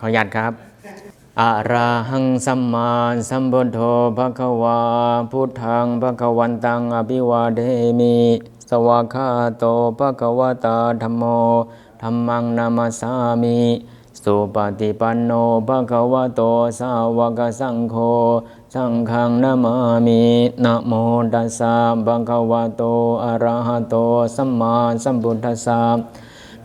ขออนุญาตครับอะระหังสัมมาสัมพุทโธภะคะวาพุทธังภะคะวันตังอภิวาเทมิ สวากขาโตภะคะวตาธัมโมธัมมังนามาสามิสุปฏิปันโนภะคะวะโตสาวกสังโฆสังฆังนามามินะโมตัสสะภะคะวะโตอะระหะโตสัมมาสัมพุทธัสสะ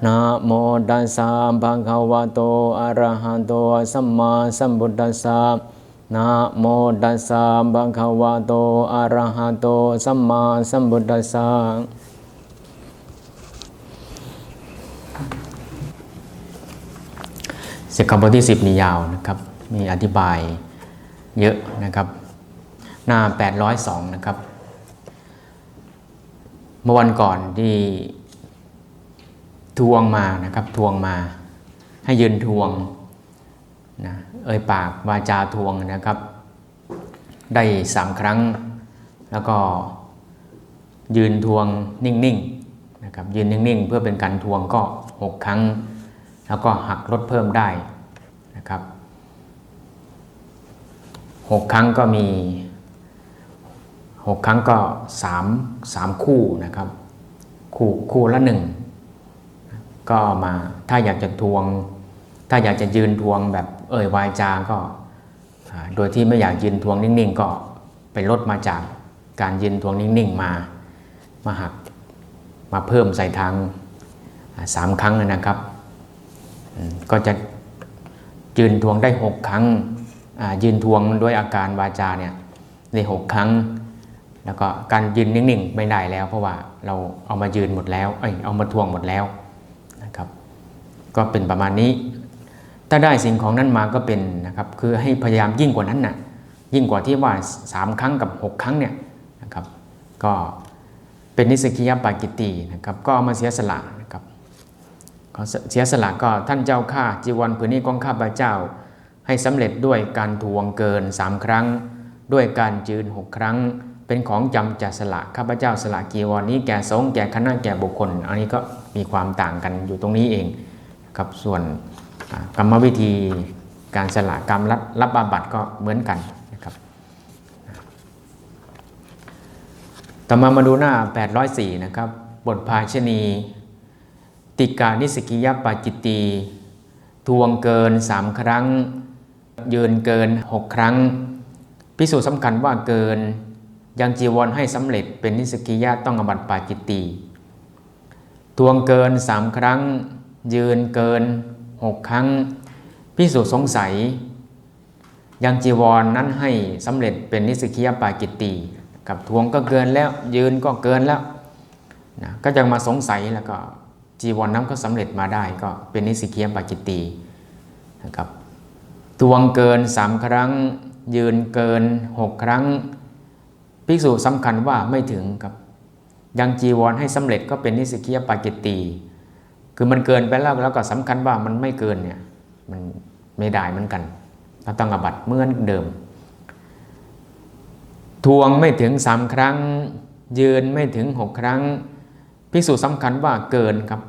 นะโมตัสสะภะคะวะโตอะระหะโตสัมมาสัมพุทธัสสะนะโมตัสสะภะคะวะโตอะระหะโตสัมมาสัมพุทธัสสะสิกขาบทที่ 10 นี่ยาวนะครับ มีอธิบายเยอะนะครับ หน้า 802 นะครับ เมื่อวันก่อนที่ ทวงมานะครับทวงมา ให้ยืนทวงนะเอ่ยปากวาจาทวงนะครับ ได้สามครั้ง แล้วก็ยืนทวงนิ่งๆนะครับยืนนิ่งๆ เพื่อเป็นการทวงก็หกครั้ง แล้วก็หักลดเพิ่มได้นะครับหกครั้งก็มีหกครั้งก็สามสามคู่นะครับ คู่คู่ละหนึ่ง ก็มาถ้าอยากจะทวง ถ้าอยากจะยืนทวงแบบเอ่ยวายจาก็ โดยที่ไม่อยากยืนทวงนิ่งๆ ก็ไปลดมาจากการยืนทวงนิ่งๆมามาหักมาเพิ่มใส่ทางสามครั้งนะครับ ก็จะยืนทวงได้หกครั้งยืนทวงด้วยอาการวาจาเนี่ยได้หกครั้ง แล้วก็การยืนนิ่งๆไม่ได้แล้ว เพราะว่าเราเอามายืนหมดแล้วเอ้ยเอามาทวงหมดแล้ว ก็เป็นประมาณนี้ ถ้าได้สิ่งของนั้นมาก็เป็นนะครับคือให้พยายามยิ่งกว่านั้นนะ่ะยิ่งกว่าที่ว่า 3 ครั้งกับ 6 ครั้งเนี่ยนะครับก็เป็นนิสกิยปากิตีนะครับก็เอามาเสียสละนะครับเสียสละก็ท่านเจ้าข้าจีวรผืนนี้ของข้าพเจ้า ให้สำเร็จด้วยการทวงเกิน 3 ครั้ง ด้วยการยืน 6 ครั้ง เป็นของจำจะสละข้าพเจ้าสละกีวรนี้แก่สงฆ์แก่คณะแก่บุคคล อันนี้ก็มีความต่างกันอยู่ตรงนี้เอง ครับส่วนกรรมวิธีการสละกรรมรับรับอาบัตก็เหมือนกันนะครับต่อมามาดูหน้า 804 นะครับ บทภาชณีติกานิสกิยปาจิตตีทวงเกิน 3 ครั้ง ยืนเกิน 6 ครั้ง พิสูจน์สำคัญว่าเกินยังจีวรให้สำเร็จเป็นนิสกิยะต้องอบัตปาจิตตีทวงเกิน 3 ครั้ง ยืนเกิน 6 ครั้ง พิสูจน์สงสัย ยังจีวรนนั้นให้สำเร็จเป็นนิสกิยปาจิตตีกับทวงก็เกินแล้ว ยืนก็เกินแล้วนะก็จะมาสงสัยแล้วก็จีวรนนั้นก็สำเร็จมาได้ก็เป็นนิสกิยปาจิตตีนะครับทวงเกิน3ครั้ง ยืนเกิน6ครั้ง ภิกษุสำคัญว่าไม่ถึงครับยังจีวรให้สำเร็จก็เป็นนิสกิยปาจิตตี คือมันเกินไปแล้วแล้วก็สำคัญว่ามันไม่เกินเนี่ยมันไม่ได้เหมือนกันเราต้องอบัตเหมือนเดิม ทวงไม่ถึงสามครั้ง ยืนไม่ถึงหกครั้งภิกษุสำคัญว่าเกินครับ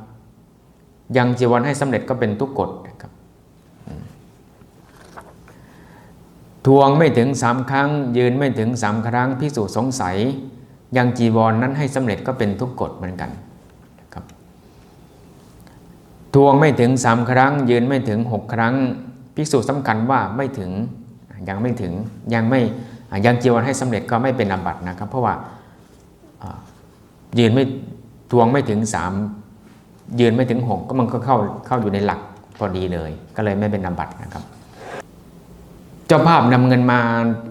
ยังจีวรให้สำเร็จก็เป็นทุกกฎครับทวงไม่ถึงสามครั้ง ยืนไม่ถึงสามครั้ง พิสูจน์สงสัย ยังจีวรนนั้นให้สำเร็จก็เป็นทุกกฎเหมือนกัน ทวงไม่ถึงสามครั้ง ยืนไม่ถึงหกครั้งพิสูจสำคัญว่าไม่ถึงยังไม่ถึงยังไม่ยังจีวรให้สำเร็จก็ไม่เป็นอาบัตินะครับ เพราะว่ายืนไม่ทวงไม่ถึงสามยืนไม่ถึงหกก็มันก็เข้าเข้าอยู่ในหลักพอดีเลย ก็เลยไม่เป็นอาบัตินะครับ เจ้าภาพนำเงินมา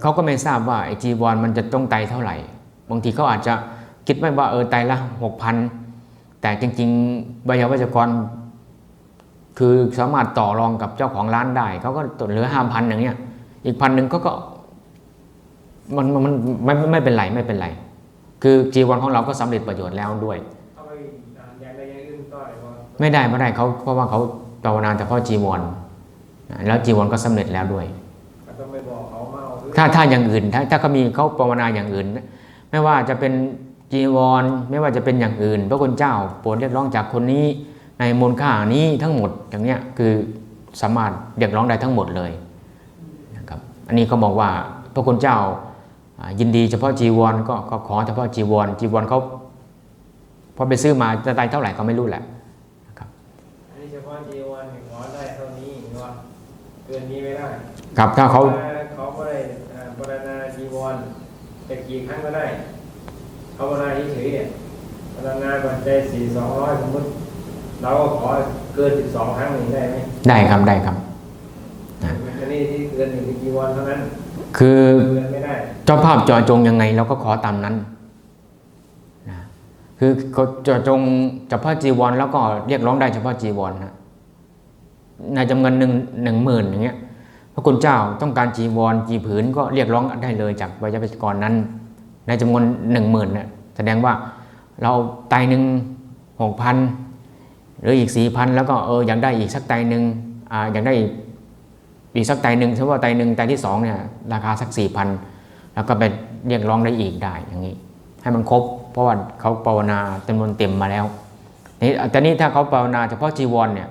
เขาก็ไม่ทราบว่าไอจีวรมันจะต้องไตเท่าไหร่ บางทีเขาอาจจะคิดไว้ว่าเออไตละหกพันแต่จริงๆบยาวัจกร คือสามารถต่อรองกับเจ้าของร้านได้เขาก็ตดเหลือห้าพันอย่างเงี้ย อีกพันหนึ่งเขาก็มันมันไม่ไม่ไม่เป็นไรไม่เป็นไร คือจีวรของเราก็สำเร็จประโยชน์แล้วด้วยเอาไปอ่านอย่างใดอย่างอื่นต่อเลยว่าไม่ได้ไม่ได้เขาเพราะว่าเขาภาวนาเฉพาะจีวรแล้วจีวรก็สำเร็จแล้วด้วยก็ต้องไปบอกเขามาเอาถ้าถ้าอย่างอื่น ถ้าถ้าเขามีเขาภาวนาอย่างอื่น ไม่ว่าจะเป็นจีวร ไม่ว่าจะเป็นอย่างอื่น พระคุณเจ้าโปรดเรียกร้องจากคนนี้ ในมูลค่านี้ทั้งหมดอย่างเนี้ยคือสามารถเรียกร้องได้ทั้งหมดเลยนะครับอันนี้เขาบอกว่าพระคุณเจ้าอ่ายินดีเฉพาะจีวรก็ก็ขอเฉพาะจีวรจีวรเขาพอไปซื้อมาจะได้เท่าไหร่ก็ไม่รู้แหละนะครับอันนี้เฉพาะจีวรเนี่ยขอได้เท่านี้หรือว่าเกินนี้ไม่ได้ครับถ้าเขาเขาก็ได้อ่าปรณาจีวรจะกี่ครั้งก็ได้เขาปรณาเฉยๆเนี่ยปรณาปัจจัยสี่สองร้อยสมมติ เราก็ขอเกินสิบสองครั้งหนึ่งได้ไหมได้ครับได้ครับ อันนี้ที่เกินหนึ่งจีวรเท่านั้น คือเกินไม่ได้เจ้าภาพเจอจงยังไงเราก็ขอตามนั้นนะคือเขาเจอจงเฉพาะจีวร แล้วก็เรียกร้องได้เฉพาะจีวรนะในจำนวนหนึ่งหนึ่งหมื่นอย่างเงี้ยพระคุณเจ้าต้องการจีวรกี่ผืนก็เรียกร้องได้เลยจากวิยาวัจกรนั้น ในจำนวนหนึ่งหมื่นเนี่ยแสดงว่าเราไตหนึ่งหกพัน หรืออีกสี่พันแล้วก็เอออยากได้อีกสักไตหนึ่งอ่าอยากได้อีกอีกสักไตหนึ่งสมมติว่าไตหนึ่งไตที่สองเนี่ยราคาสักสี่พันแล้วก็ไปเรียกร้องได้อีกได้อย่างนี้ ให้มันครบ เพราะว่าเขาภาวนาจำนวนเต็มมาแล้วนี่แต่นี่ถ้าเขาภาวนาเฉพาะจีวรเนี่ย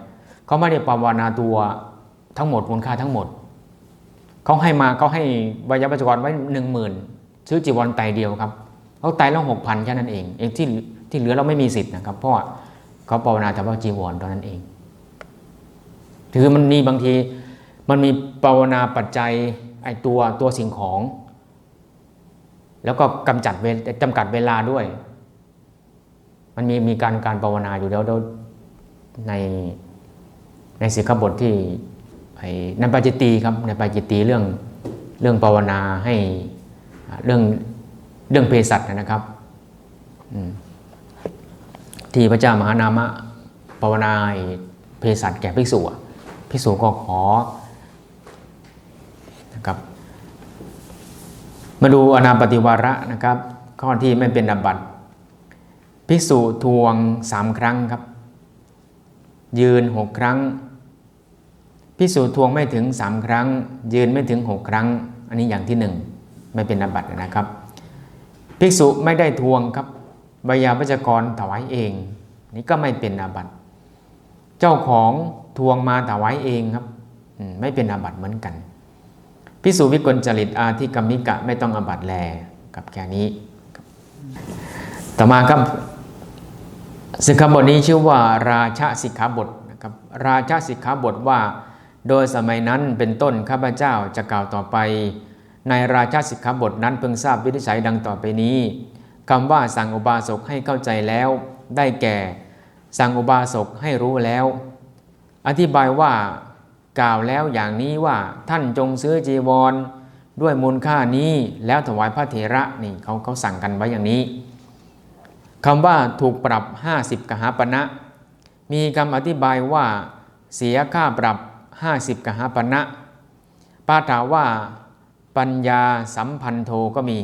เขาไม่ได้ภาวนาตัวทั้งหมดมูลค่าทั้งหมดเขาให้มาเขาให้วิยาวัจกรไว้หนึ่งหมื่นซื้อจีวรไตเดียวครับเขาไตละหกพันแค่นั้นเองเองที่ที่เหลือเราไม่มีสิทธิ์นะครับ เพราะว่า เขาภาวนาเฉพาจีวรเท่านั้นเอง คือมันมีบางทีมันมีภาวนาปัจจัยไอตัวตัวสิ่งของ แล้วก็กำจัดเวลจำกัดเวลาด้วย มันมีมีการการภาวนาอยู่แล้วในในสิกขาบทที่ไอ้ในปาจิตตีครับในปาจิตตีเรื่องเรื่องภาวนาให้เรื่องเรื่องเภสัชนะครับ อืม ที่พระเจ้ามหานามะภาวนาไอ้เภสัชแก่ภิกษุอะภิกษุก็ขอนะครับมาดูอนาปฏิวาระนะครับ ข้อที่ไม่เป็นอบัตภิกษุทวงสามครั้งครับ ยืนหกครั้งภิกษุทวงไม่ถึงสามครั้ง ยืนไม่ถึงหกครั้ง อันนี้อย่างที่หนึ่งไม่เป็นอบัตนะครับ ภิกษุไม่ได้ทวงครับ บยาวัจกรถวายเอง นี่ก็ไม่เป็นอาบัติ เจ้าของทวงมาถวายเองครับไม่เป็นอาบัติเหมือนกันพิสูวิกลจริตอาทิกรรมิกะไม่ต้องอาบัติแลกับแค่นี้ ต่อมาครับสิกขาบทนี้ชื่อว่าราชาสิกขาบทนะครับราชาสิกขาบทว่า โดยสมัยนั้นเป็นต้นข้าพเจ้าจะกล่าวต่อไป ในราชาสิกขาบทนั้นเพิ่งทราบวินิจฉัยดังต่อไปนี้ คำว่าสั่งอุบาสกให้เข้าใจแล้ว ได้แก่ สั่งอุบาสกให้รู้แล้ว อธิบายว่ากล่าวแล้วอย่างนี้ว่าท่านจงซื้อจีวร ด้วยมูลค่านี้แล้วถวายพระเถระนี่เขาเขาสั่งกันไว้อย่างนี้คำว่าถูกปรับ 50 กหาปณะมีคำอธิบายว่าเสียค่าปรับ 50 กหาปณะปาถาว่า ปัญญาสัมพันโทก็มี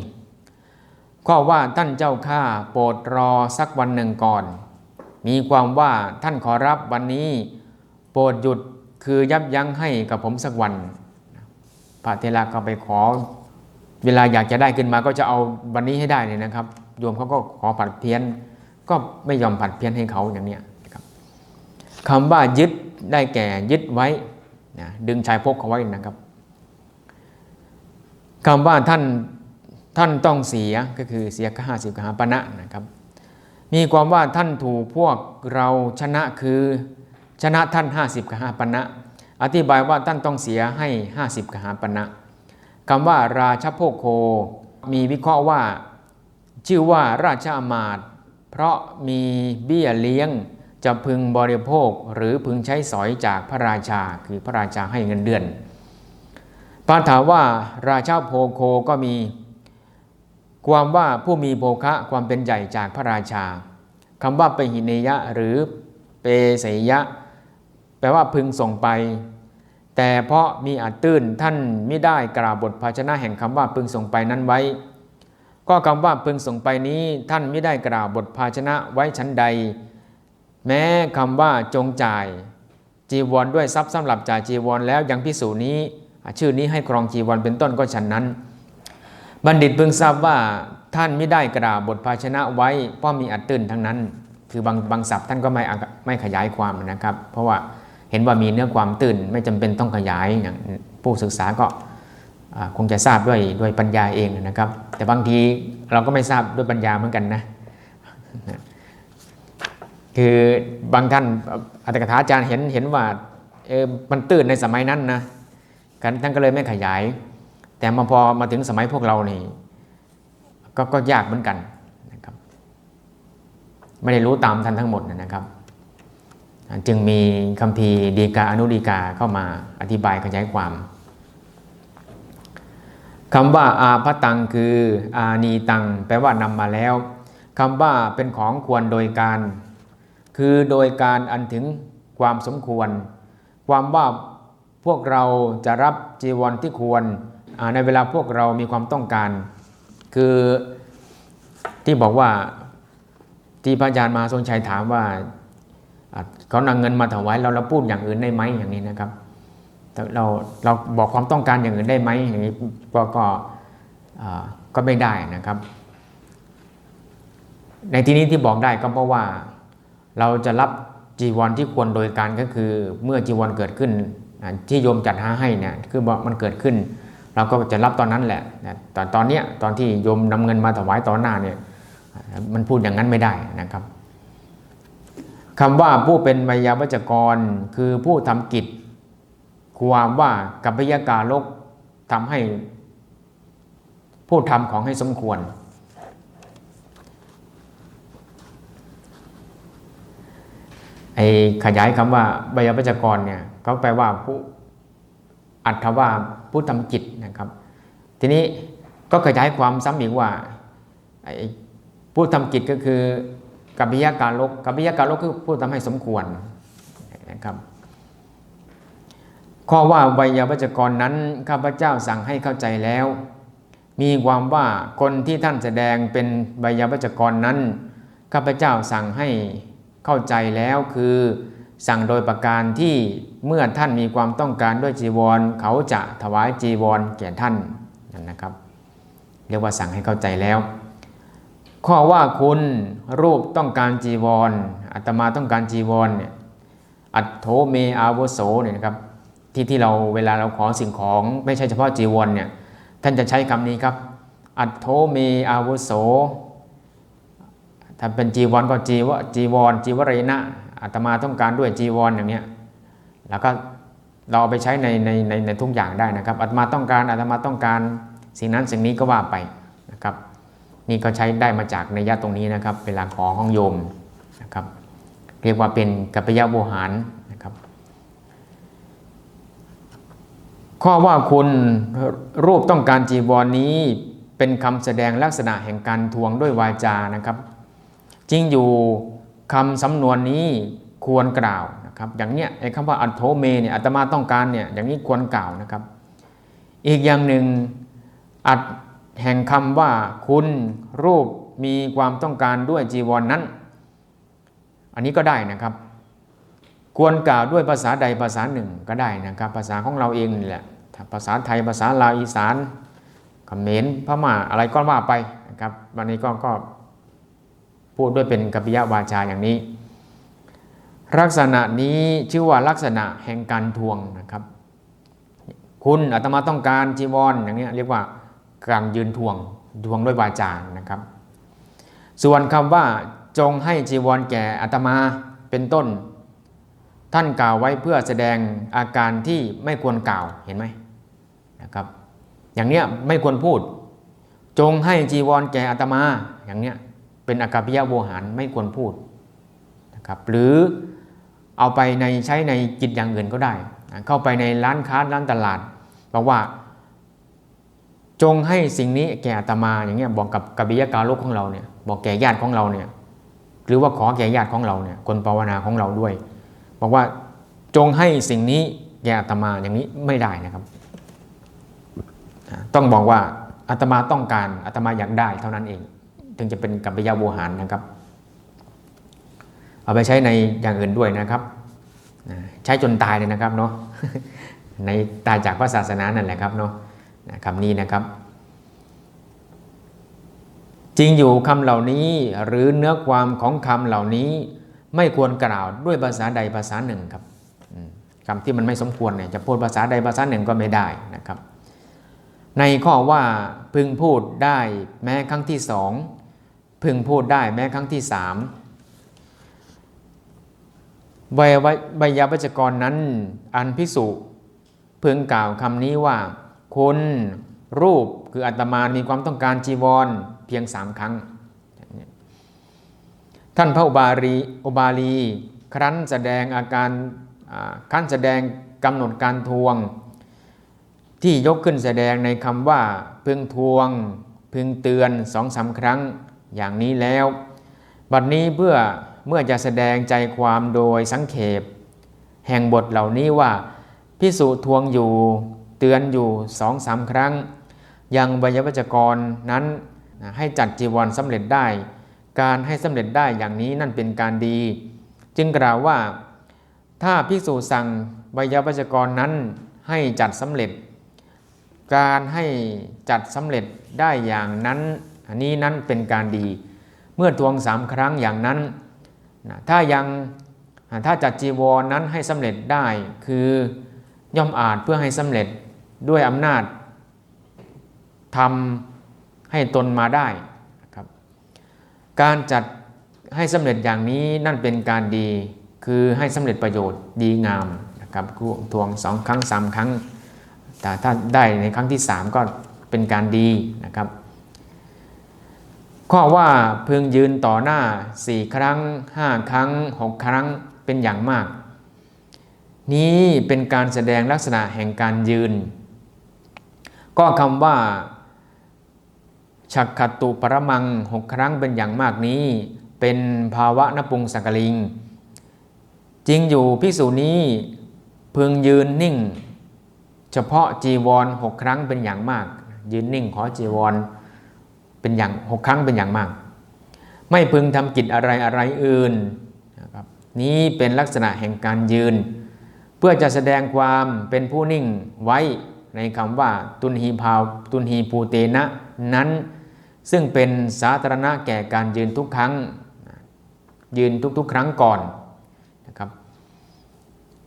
ข้อว่าท่านเจ้าข้าโปรดรอสักวันหนึ่งก่อน มีความว่าท่านขอรับวันนี้ โปรดหยุดคือยับยั้งให้กับผมสักวันพระเทระก็ไปขอ เวลาอยากจะได้ขึ้นมาก็จะเอาวันนี้ให้ได้เลยนะครับโยมเขาก็ขอผัดเพี้ยน ก็ไม่ยอมผัดเพี้ยนให้เขาอย่างเนี้ยครับคำว่ายึดได้แก่ยึดไว้นะดึงชายพกเขาไว้นะครับคำว่าท่าน ท่านต้องเสียก็คือเสียค่าห้าสิบกหาปณะนะครับ มีความว่าท่านถูกพวกเราชนะคือชนะท่าน 50กหาปณะอธิบายว่าท่านต้องเสียให้ 50กหาปณะคำว่าราชโภโค มีวิเคราะห์ว่า ชื่อว่าราชอามาตเพราะมีเบี้ยเลี้ยงจะพึงบริโภคหรือพึงใช้สอยจากพระราชาคือพระราชาให้เงินเดือนปาถาว่าราชาโภโคก็มี ความว่าผู้มีโภคะความเป็นใหญ่จากพระราชาคำว่าเปหิเนยะหรือเปเสยะ แปลว่าพึงส่งไป แต่เพราะมีอาจตื้นท่านไม่ได้กล่าวบทภาชนะแห่งคำว่าพึงส่งไปนั้นไว้ ก็คำว่าพึงส่งไปนี้ท่านไม่ได้กล่าวบทภาชนะไว้ชั้นใด แม้คำว่าจงจ่ายจีวรด้วยทรัพย์สำหรับจ่ายจีวรแล้วยังพิสูจนี้ ชื่อนี้ให้ครองจีวรเป็นต้นก็ฉันนั้น บัณฑิตพิ่งทราบว่าท่านไม่ได้กล่าวบทภาชนะไว้เพราะมีอัดตื้นทั้งนั้น คือบางบางศัพท์ท่านก็ไม่ไม่ขยายความนะครับ เพราะว่าเห็นว่ามีเนื้อความตื่นไม่จำเป็นต้องขยายอย่างผู้ศึกษาก็คงจะทราบด้วยด้วยปัญญาเองนะครับ แต่บางทีเราก็ไม่ทราบด้วยปัญญาเหมือนกันนะคือบางท่านอัตถกถาอาจารย์เห็นเห็นว่าเออมันตื่นในสมัยนั้นนะกันท่านก็เลยไม่ขยาย แต่มาพอมาถึงสมัยพวกเรานี่กก็ยากเหมือนกันนะครับ ไม่ได้รู้ตามท่านทั้งหมดนะครับ จึงมีคำพีดีกาอนุดีกาเข้ามาอธิบายขยายความคำว่าอาพตังคืออานีตัง แปลว่านำมาแล้วคำว่าเป็นของควรโดยการ คือโดยการอันถึงความสมควร ความว่าพวกเราจะรับจีวรที่ควร ในเวลาพวกเรามีความต้องการ คือที่บอกว่าที่พระอาจารย์มาทรงชัยถามว่าเขานำเงินมาถวายเราเราพูดอย่างอื่นได้ไหมอย่างนี้นะครับเราเราบอกความต้องการอย่างอื่นได้ไหมอย่างนี้ก็ก็ก็ไม่ได้นะครับ ในที่นี้ที่บอกได้ก็เพราะว่าเราจะรับจีวรที่ควรโดยการก็คือเมื่อจีวรเกิดขึ้นที่โยมจัดหาให้เนี่ยคือบอกมันเกิดขึ้น เราก็จะรับตอนนั้นแหละนะตอนตอนเนี้ยตอนที่โยมนำเงินมาถวายต่อหน้าเนี่ยมันพูดอย่างนั้นไม่ได้นะครับคำว่าผู้เป็นไวยาวัจกรคือผู้ทำกิจ ความว่ากัปพยากาลกทำให้ผู้ทำของให้สมควร ไอ้ขยายคำว่าไวยาวัจกรเนี่ยเขาแปลว่าผู้ อัตถว่าผู้ทำกิจนะครับ ทีนี้ก็ขยายความซ้ำอีกว่าไอ้ผู้ทำกิจก็คือกัปปิยาการลกกัปปิยาการลกคือผู้ทำให้สมควรนะครับ ข้อว่าไวยาวัจกรนั้นข้าพเจ้าสั่งให้เข้าใจแล้ว มีความว่าคนที่ท่านแสดงเป็นไวยาวัจกรนั้นข้าพเจ้าสั่งให้เข้าใจแล้วคือ สั่งโดยประการที่เมื่อท่านมีความต้องการด้วยจีวร เขาจะถวายจีวรแก่ท่านนั่นนะครับ เรียกว่าสั่งให้เข้าใจแล้ว ข้อว่าคุณรูปต้องการจีวรอาตมาต้องการจีวรเนี่ยอัตโธเมอาวุโสเนี่ยนะครับที่ที่เราเวลาเราขอสิ่งของไม่ใช่เฉพาะจีวรเนี่ยท่านจะใช้คำนี้ครับ อัตโธเมอาวุโสถ้าเป็นจีวรก็จีวจีวรจีวรยนะ อาตมาต้องการด้วยจีวรอย่างเนี้ยแล้วก็เราเอาไปใช้ในในในในทุกอย่างได้นะครับอาตมาต้องการอาตมาต้องการสิ่งนั้นสิ่งนี้ก็ว่าไปนะครับ นี่ก็ใช้ได้มาจากในยะตรงนี้นะครับ เวลาขอของโยมนะครับ เรียกว่าเป็นกัปปยะโวหารนะครับ ข้อว่าคุณรูปต้องการจีวรนนี้เป็นคำแสดงลักษณะแห่งการทวงด้วยวาจานะครับ จริงอยู่ คำสำนวนนี้ควรกล่าวนะครับอย่างเนี้ยไอ้คำว่าอัตโธเมเนี่ยอาตมาต้องการเนี่ยอย่างนี้ควรกล่าวนะครับ อีกอย่างหนึ่งอัดแห่งคำว่าคุณรูปมีความต้องการด้วยจีวรนนั้น อันนี้ก็ได้นะครับ ควรกล่าวด้วยภาษาใดภาษาหนึ่งก็ได้นะครับ ภาษาของเราเองนี่แหละภาษาไทยภาษาลาวอีสานเขมรพม่าอะไรก็ว่าไปนะครับวันนี้ก็ก็ พูดด้วยเป็นกัปปิยะวาจาอย่างนี้ ลักษณะนี้ชื่อว่าลักษณะแห่งการทวงนะครับ คุณอาตมาต้องการจีวรอย่างนี้เรียกว่าการยืนทวงทวงด้วยวาจานะครับ ส่วนคำว่าจงให้จีวรแก่อาตมาเป็นต้น ท่านกล่าวไว้เพื่อแสดงอาการที่ไม่ควรกล่าวเห็นไหมนะครับ อย่างเนี้ยไม่ควรพูด จงให้จีวรแก่อาตมาอย่างเนี้ย เป็นอากาพิยะโวหารไม่ควรพูดนะครับหรือเอาไปในใช้ในกิจอย่างอื่นก็ได้ เข้าไปในร้านค้าร้านตลาดบอกว่า จงให้สิ่งนี้แก่อาตมาอย่างเงี้ยบอกกับกบิยการกของเราเนี่ยบอกแก่ญาติของเราเนี่ยหรือว่าขอแก่ญาติของเราเนี่ยคนภาวนาของเราด้วย บอกว่าจงให้สิ่งนี้แก่อาตมาอย่างนี้ไม่ได้นะครับ ต้องบอกว่าอาตมาต้องการอาตมาอยากได้เท่านั้นเอง ถึงจะเป็นกัปปิยาโวหารนะครับ เอาไปใช้ในอย่างอื่นด้วยนะครับ ใช้จนตายเลยนะครับเนาะในตายจากพระศาสนานั่นแหละครับเนาะคำนี้นะครับ จริงอยู่คำเหล่านี้หรือเนื้อความของคำเหล่านี้ไม่ควรกล่าวด้วยภาษาใดภาษาหนึ่งครับคำที่มันไม่สมควรเนี่ยจะพูดภาษาใดภาษาหนึ่งก็ไม่ได้นะครับ ในข้อว่าพึงพูดได้แม้ครั้งที่สอง พึงพูดได้แม้ครั้งที่สามใบยาวัจกรนั้น อันพิสุพึงกล่าวคำนี้ว่า คุณรูปคืออัตมามีความต้องการจีวรเพียงสามครั้ง ท่านพระอุบาลีอุบาลี ครั้นแสดงอาการครั้นแสดงกำหนดการทวง ที่ยกขึ้นแสดงในคำว่า พึงทวง พึงเตือนสองสาครั้ง อย่างนี้แล้ว บัดนี้เพื่อเมื่อจะแสดงใจความโดยสังเขปแห่งบทเหล่านี้ว่าพิสูจทวงอยู่เตือนอยู่สองสามครั้ง ยังวยวัจกรนั้นให้จัดจีวรสำเร็จได้ การให้สำเร็จได้อย่างนี้นั่นเป็นการดี จึงกล่าวว่า ถ้าภิกษุสั่งวยวัจกรนั้นให้จัดสำเร็จ การให้จัดสำเร็จได้อย่างนั้น อันนี้นั้นเป็นการดี เมื่อทวงสามครั้งอย่างนั้นนะถ้ายังถ้าจัดจีวรนั้นให้สำเร็จได้คือย่อมอาจเพื่อให้สำเร็จด้วยอำนาจทำให้ตนมาได้นะครับการจัดให้สำเร็จอย่างนี้นั่นเป็นการดี คือให้สำเร็จประโยชน์ดีงามนะครับทวงสองครั้งสามครั้ง แต่ถ้าได้ในครั้งที่ 3 ก็เป็นการดีนะครับ ข้อว่าพึงยืนต่อหน้า4ครั้ง5ครั้ง6ครั้งเป็นอย่างมาก นี้เป็นการแสดงลักษณะแห่งการยืน ก็คำว่าฉักขตุปรมัง6ครั้งเป็นอย่างมากนี้ เป็นภาวะนปุงสักลิง จริงอยู่พิสูจนี้พึงยืนนิ่ง เฉพาะจีวรหกครั้งเป็นอย่างมาก ยืนนิ่งขอจีวร เป็นอย่างหกครั้งเป็นอย่างมาก ไม่พึงทำกิจอะไรอะไรอื่นนะครับนี้เป็นลักษณะแห่งการยืน เพื่อจะแสดงความเป็นผู้นิ่งไว้ในคำว่าตุนหีพาวตุนหีภูเตนะนั้น ซึ่งเป็นสาธารณะแก่การยืนทุกครั้ง ยืนทุกๆ ครั้งก่อนนะครับ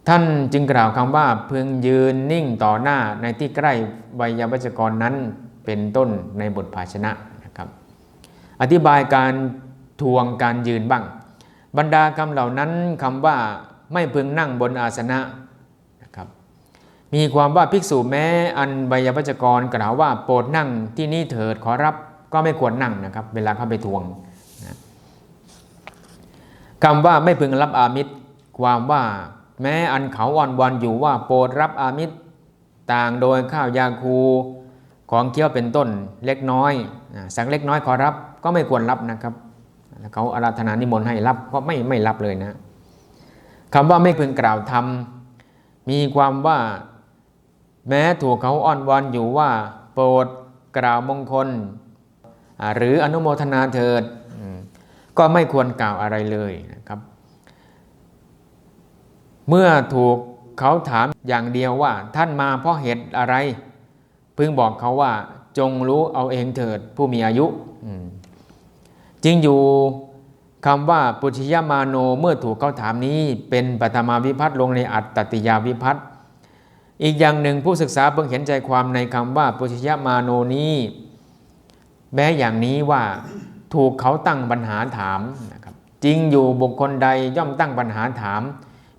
ท่านจึงกล่าวคำว่าพึงยืนนิ่งต่อหน้าในที่ใกล้วัยวัจกรนั้นเป็นต้นในบทภาชนะ อธิบายการทวงการยืนบ้าง บรรดาคำเหล่านั้นคำว่าไม่พึงนั่งบนอาสนะนะครับมีความว่าภิกษุแม้อันวัยวัจกรกล่าวว่าโปรดนั่งที่นี่เถิดขอรับก็ไม่ควรนั่งนะครับ เวลาเข้าไปทวงนะคำว่าไม่พึงรับอามิตร ความว่าแม้อันเขาอ่อนวันอยู่ว่าโปรดรับอามิตร ต่างโดยข้าวยาคู ของเคี้ยวเป็นต้นเล็กน้อยสั่งเล็กน้อยขอรับก็ไม่ควรรับนะครับเขาอาราธนานิมนต์ให้รับก็ไม่ไม่รับเลยนะคำว่าไม่พึงกล่าวทำมีความว่าแม้ถูกเขาอ่อนวอนอยู่ว่า โปรดกล่าวมงคล หรืออนุโมทนาเถิด ก็ไม่ควรกล่าวอะไรเลยนะครับ เมื่อถูกเขาถามอย่างเดียวว่าท่านมาเพราะเหตุอะไร พึงบอกเขาว่า จงรู้เอาเองเถิดผู้มีอายุจริงอยู่คำว่าปุชยมาโนเมื่อถูกเขาถามนี้ เป็นปฐมาวิพัตลงในอัตตติยาวิพัตอีกอย่างหนึ่งผู้ศึกษาเพิ่งเห็นใจความในคำว่าปุชยมาโนนี้แม้อย่างนี้ว่าถูกเขาตั้งปัญหาถามนะครับจริงอยู่บุคคลใดย่อมตั้งปัญหาถาม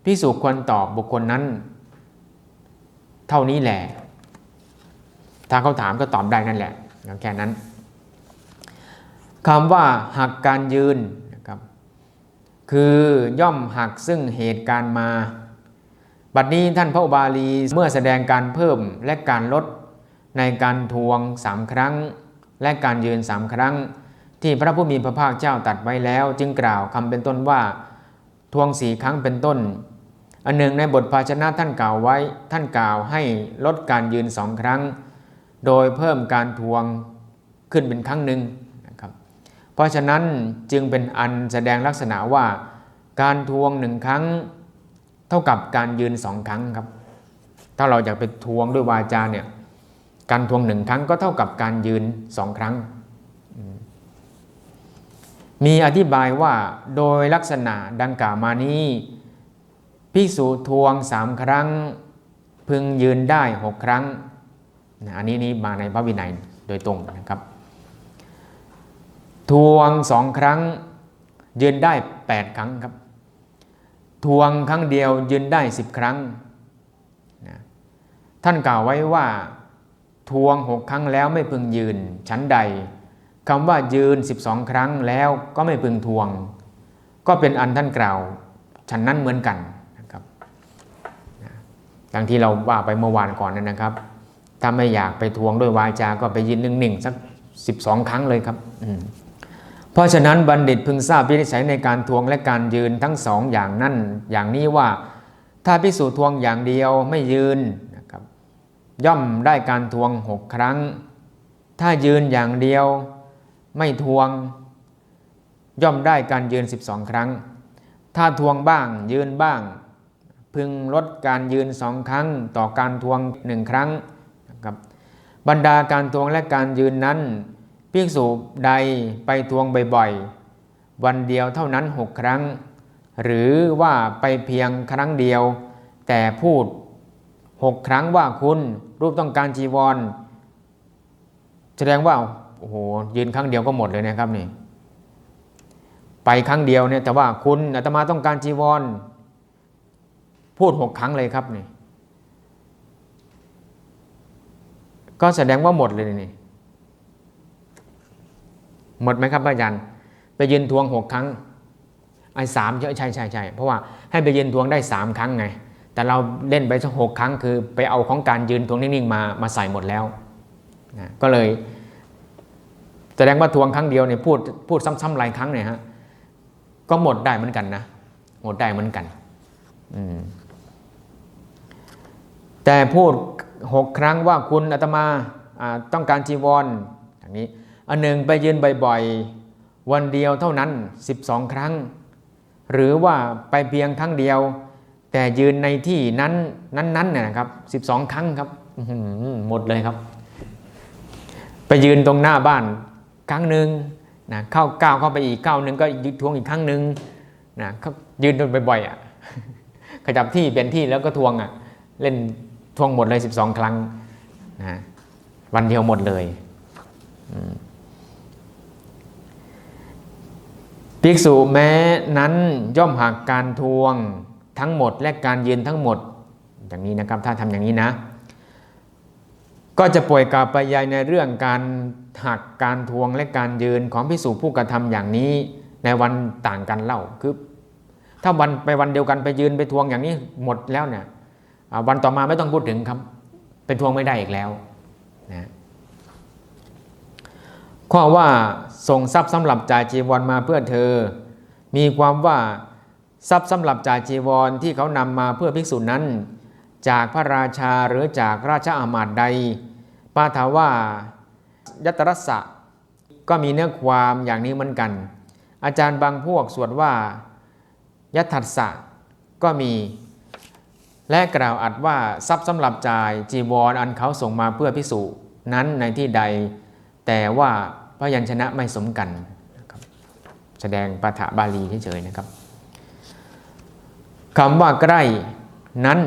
พิสูจน์ควรตอบบุคคลนั้น เท่านี้แหละ ถ้าเขาถามก็ตอบได้นั่นแหละแค่นั้นคำว่าหักการยืนนะครับคือย่อมหักซึ่งเหตุการณ์มา บัดนี้ท่านพระอุบาลีเมื่อแสดงการเพิ่มและการลดในการทวงสามครั้ง และการยืนสามครั้ง ที่พระผู้มีพระภาคเจ้าตัดไว้แล้ว จึงกล่าวคำเป็นต้นว่าทวงสี่ครั้งเป็นต้น อันหนึ่งในบทภาชนะท่านกล่าวไว้ท่านกล่าวให้ลดการยืนสองครั้ง โดยเพิ่มการทวงขึ้นเป็นครั้งหนึ่งนะครับ เพราะฉะนั้นจึงเป็นอันแสดงลักษณะว่าการทวงหนึ่งครั้ง เท่ากับการยืนสองครั้งครับ ถ้าเราอยากไปทวงด้วยวาจาเนี่ยการทวงหนึ่งครั้งก็เท่ากับการยืนสองครั้ง มีอธิบายว่าโดยลักษณะดังกล่าวมานี้พิสูทวงสามครั้ง พึงยืนได้หกครั้ง อันนี้นี่มาในพระวินัยโดยตรงนะครับ ทวงสองครั้งยืนได้ 8 ครั้งครับ ทวงครั้งเดียวยืนได้ 10 ครั้งนะท่านกล่าวไว้ว่าทวง6ครั้งแล้วไม่พึงยืน ชั้นใดคำว่ายืน 12 ครั้งแล้วก็ไม่พึงทวง ก็เป็นอันท่านกล่าวฉันนั้นเหมือนกันนะครับนะดังที่เราว่าไปเมื่อวานก่อนนั่นนะครับ ถ้าไม่อยากไปทวงด้วยวาจาก็ไปยืนหนึ่งๆสัก12ครั้งเลยครับเพราะฉะนั้นบัณฑิตพึงทราบวินิจฉัยในการทวงและการยืนทั้งสองอย่างนั่นอย่างนี้ว่าถ้าพิสูจน์ทวงอย่างเดียวไม่ยืนนะครับย่อมได้การทวงหกครั้ง ถ้ายืนอย่างเดียวไม่ทวง ย่อมได้การยืน 12 ครั้ง ถ้าทวงบ้างยืนบ้าง พึงลดการยืนสองครั้ง ต่อการทวงหนึ่งครั้ง ครับบรรดาการทวงและการยืนนั้นภิกษุใดไปทวงบ่อยๆ วันเดียวเท่านั้นหกครั้ง หรือว่าไปเพียงครั้งเดียว แต่พูดหกครั้งว่าคุณรูปต้องการจีวร แสดงว่าโอ้โหยืนครั้งเดียวก็หมดเลยนะครับนี่ไปครั้งเดียวเนี่ยแต่ว่าคุณอาตมาต้องการจีวร พูดหกครั้งเลยครับนี่ ก็แสดงว่าหมดเลยนี่หมดไหมครับอาจารย์ไปยืนทวงหกครั้งไอ้สามใช่ใช่ใช่ใช่เพราะว่าให้ไปยืนทวงได้สามครั้งไง แต่เราเล่นไปสักหกครั้งคือไปเอาของการยืนทวงนิ่งๆมามาใส่หมดแล้วนะก็เลย แสดงว่าทวงครั้งเดียวเนี่ยพูดพูดซ้ำๆหลายครั้งเนี่ยฮะก็หมดได้เหมือนกันนะหมดได้เหมือนกันอืมแต่พูด หกครั้งว่าคุณอาตมาต้องการจีวรอย่างนี้อันหนึ่งไปยืนบ่อยๆ วันเดียวเท่านั้น 12 ครั้ง หรือว่าไปเพียงครั้งเดียว แต่ยืนในที่นั้นนั้นๆเนี่ยนะครับ 12 ครั้งครับหมดเลยครับ ไปยืนตรงหน้าบ้านครั้งหนึ่งนะเข้าก้าวเข้าไปอีกก้าวหนึ่งก็ยืนทวงอีกครั้งหนึ่งนะเขายืนจนบ่อยๆอะขยับที่เป็นที่แล้วก็ทวงอะเล่น ทวงหมดเลย 12 ครั้งนะวันเดียวหมดเลยภิกษุแม้นั้นย่อมหักการทวงทั้งหมดและการยืนทั้งหมด อย่างนี้นะครับถ้าทำอย่างนี้นะ ก็จะป่วยกาปยายในเรื่องการหักการทวงและการยืนของภิกษุผู้กระทำอย่างนี้ในวันต่างกันเล่าคือถ้าวันไปวันเดียวกันไปยืนไปทวงอย่างนี้หมดแล้วเนี่ย วันต่อมาไม่ต้องพูดถึงครับ เป็นทวงไม่ได้อีกแล้วนะข้อว่าส่งทรัพย์สำหรับจ่ายจีวรมาเพื่อเธอ มีความว่าทรัพย์สำหรับจ่ายจีวรที่เขานำมาเพื่อภิกษุนั้น จากพระราชาหรือจากราชอามาตย์ใดปาถาว่ายัตรสสะก็มีเนื้อความอย่างนี้เหมือนกัน อาจารย์บางพวกสวดว่ายัตถัสสะก็มี และกล่าวอัดว่าทรัพย์สำหรับจ่ายจีวรออันเขาส่งมาเพื่อพิสุนั้นในที่ใด แต่ว่าพยัญชนะไม่สมกัน แสดงปาฐบาลีเฉยๆนะครับคำว่าใกล้นั้น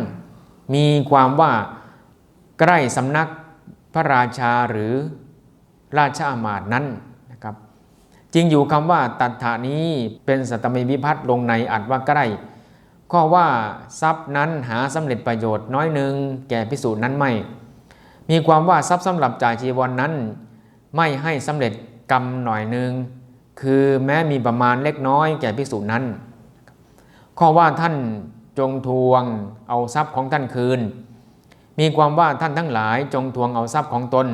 มีความว่าใกล้สำนักพระราชาหรือราชอามาตย์นั้นนะครับจริงอยู่คำว่าตัฏฐานี้เป็นสัตมิวิพัตน์ลงในอัดว่าใกล้ ข้อว่าทรัพย์นั้นหาสำเร็จประโยชน์น้อยหนึ่งแก่พิสูจน์นั้นไม่ มีความว่าทรัพย์สำหรับจ่ายจีวรนนั้น ไม่ให้สำเร็จกรรมหน่อยหนึ่งคือแม้มีประมาณเล็กน้อยแก่พิสูจน์นั้น ข้อว่าท่านจงทวงเอาทรัพย์ของท่านคืน มีความว่าท่านทั้งหลายจงทวงเอาทรัพย์ของตน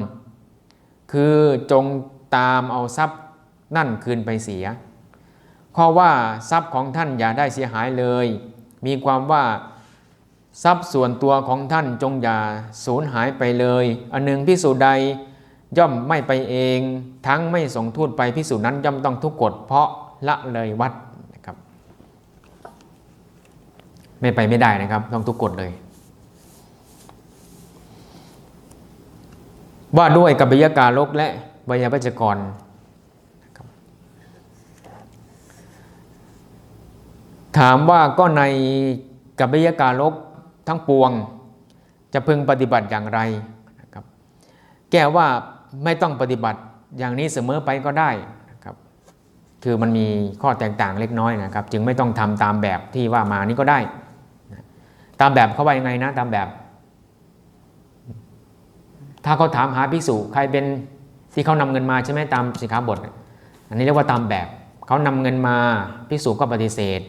คือจงตามเอาทรัพย์นั่นคืนไปเสีย ข้อว่าทรัพย์ของท่านอย่าได้เสียหายเลย มีความว่าทรัพย์ส่วนตัวของท่านจงอย่าสูญหายไปเลย อันหนึ่งพิสูจน์ใดย่อมไม่ไปเอง ทั้งไม่ส่งทูตไปพิสูจน์นั้นย่อมต้องทุกกฎเพราะละเลยวัดนะครับ ไม่ไปไม่ได้นะครับ ต้องทุกกฎเลย ว่าด้วยกัปยกาลกและวยาปัจกรนะครับ ถามว่าก็ในกับบิยการกทั้งปวง จะพึงปฏิบัติอย่างไรนะครับแก้ว่าไม่ต้องปฏิบัติอย่างนี้เสมอไปก็ได้นะครับคือมันมีข้อแตกต่างเล็กน้อยนะครับ จึงไม่ต้องทำตามแบบที่ว่ามานี้ก็ได้นะตามแบบเขาว่ายังไงนะตามแบบ ถ้าเขาถามหาภิกษุใครเป็นที่เขานำเงินมาใช่ไหมตามสิกขาบท อันนี้เรียกว่าตามแบบเขานำเงินมาภิกษุก็ปฏิเสธ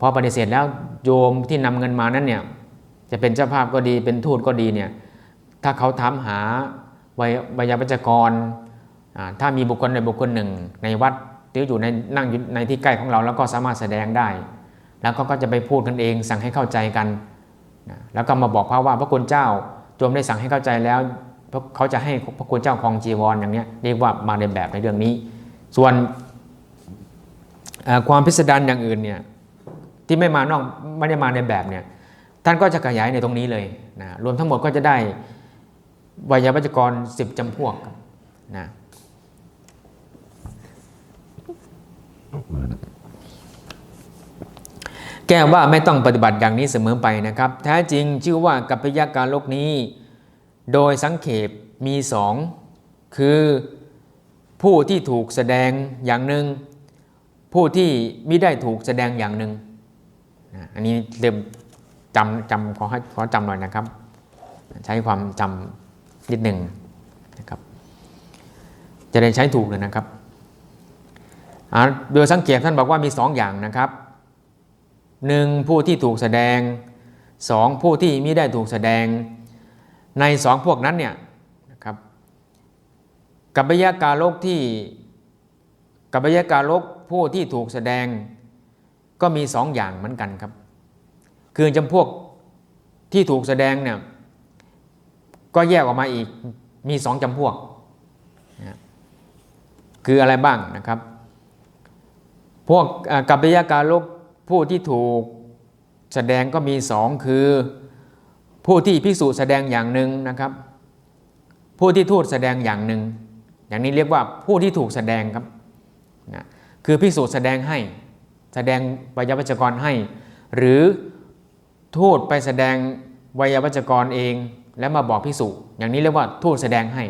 พอปฏิเสธแล้วโยมที่นำเงินมานั้นเนี่ยจะเป็นเจ้าภาพก็ดีเป็นทูตก็ดีเนี่ยถ้าเขาถามหาวยวยาวัจกร ถ้ามีบุคคลใดบุคคลหนึ่ง ในวัดหรืออยู่ในนั่งอยู่ในที่ใกล้ของเราแล้วก็สามารถแสดงได้ แล้วก็จะไปพูดกันเองสั่งให้เข้าใจกันแล้วก็มาบอกพระว่าพระคุณเจ้าโยมได้สั่งให้เข้าใจแล้วเขาจะให้พระคุณเจ้าครองจีวรอย่างเนี้ยเรียกว่ามาในแบบในเรื่องนี้ ส่วนความพิสดารอย่างอื่นเนี่ย ที่ไม่มานอกไม่ได้มาในแบบเนี่ยท่านก็จะขยายในตรงนี้เลยนะรวมทั้งหมดก็จะได้วยาวัจกร 10จำพวกนะแก้ว่าไม่ต้องปฏิบัติอย่างนี้เสมอไปนะครับ แท้จริงชื่อว่ากัปพยาการโลกนี้ โดยสังเขปมีสองคือผู้ที่ถูกแสดงอย่างหนึ่งผู้ที่ไม่ได้ถูกแสดงอย่างหนึ่ง อันนี้เริ่มจำจำขอให้ขอจำหน่อยนะครับ ใช้ความจำนิดหนึ่งนะครับ จะได้ใช้ถูกเลยนะครับโดยสังเกตท่านบอกว่ามีสองอย่างนะครับหนึ่งผู้ที่ถูกแสดงสองผู้ที่ไม่ได้ถูกแสดง ในสองพวกนั้นเนี่ยนะครับกัปยากาโลกที่กัปยากาโลกผู้ที่ถูกแสดง ก็มีสองอย่างเหมือนกันครับ คือจำพวกที่ถูกแสดงเนี่ยก็แยกออกมาอีกมีสองจำพวกนะคืออะไรบ้างนะครับ พวกกัปยาการโลกผู้ที่ถูกแสดงก็มีสองคือผู้ที่พิสูจน์แสดงอย่างหนึ่งนะครับ ผู้ที่ทูตแสดงอย่างหนึ่งอย่างนี้เรียกว่าผู้ที่ถูกแสดงครับนะคือพิสูจน์แสดงให้ แสดงวยาวัจกรให้ หรือทูตไปแสดงวยาวัจกรเอง แล้วมาบอกพิสูจน์อย่างนี้เรียกว่าทูตแสดงให้